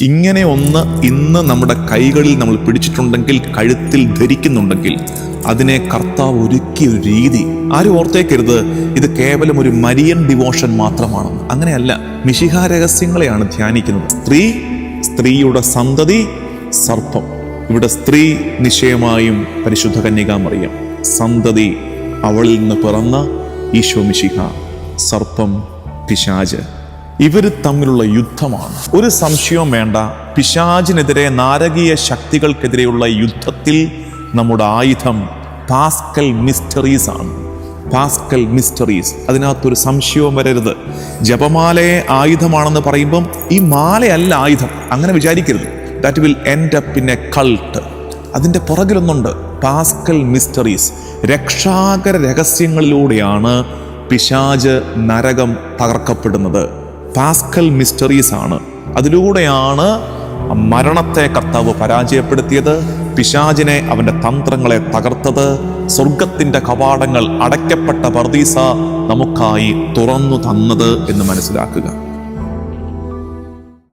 ഇങ്ങനെ ഒന്ന് ഇന്ന് നമ്മുടെ കൈകളിൽ നമ്മൾ പിടിച്ചിട്ടുണ്ടെങ്കിൽ കഴുത്തിൽ ധരിക്കുന്നുണ്ടെങ്കിൽ അതിനെ കർത്താവ് ഒരുക്കിയ ഒരു രീതി. ആരും ഓർത്തേക്കരുത്. ഇത് കേവലം ഒരു മരിയൻ ഡിവോഷൻ മാത്രമാണ്. അങ്ങനെയല്ല മിശിഹ രഹസ്യങ്ങളെയാണ് ധ്യാനിക്കുന്നത്. സ്ത്രീ സ്ത്രീയുടെ സന്തതി സർപ്പം. ഇവിടെ സ്ത്രീ നിശ്ചയമായും പരിശുദ്ധ കന്യകാമറിയം സന്തതി അവളിൽ നിന്ന് പിറന്ന ഈശോ മിശിഹ സർപ്പം പിശാജ്. ഇവർ തമ്മിലുള്ള യുദ്ധമാണ്. ഒരു സംശയവും വേണ്ട. പിശാചിനെതിരെ നാരകീയ ശക്തികൾക്കെതിരെയുള്ള യുദ്ധത്തിൽ നമ്മുടെ ആയുധം പാസ്കൽ മിസ്റ്ററീസ് ആണ്. Paschal mysteries. അതിനകത്തൊരു സംശയവും വരരുത്. ജപമാലയെ ആയുധമാണെന്ന് പറയുമ്പം ഈ മാലയല്ല ആയുധം. അങ്ങനെ വിചാരിക്കരുത്. That will end up in a cult അതിന്റെ പുറകിലൊന്നുണ്ട്. Pascal mysteries. രക്ഷാകര രഹസ്യങ്ങളിലൂടെയാണ് പിശാജ് നരകം തകർക്കപ്പെടുന്നത്. പാസ്കൽ മിസ്റ്ററീസ് ആണ്. അതിലൂടെയാണ് മരണത്തെ കർത്താവ് പരാജയപ്പെടുത്തിയത് പിശാചിനെ അവന്റെ തന്ത്രങ്ങളെ തകർത്തത് സ്വർഗത്തിന്റെ കവാടങ്ങൾ അടയ്ക്കപ്പെട്ട പർദീസ നമുക്കായി തുറന്നു തന്നത് എന്ന് മനസ്സിലാക്കുക.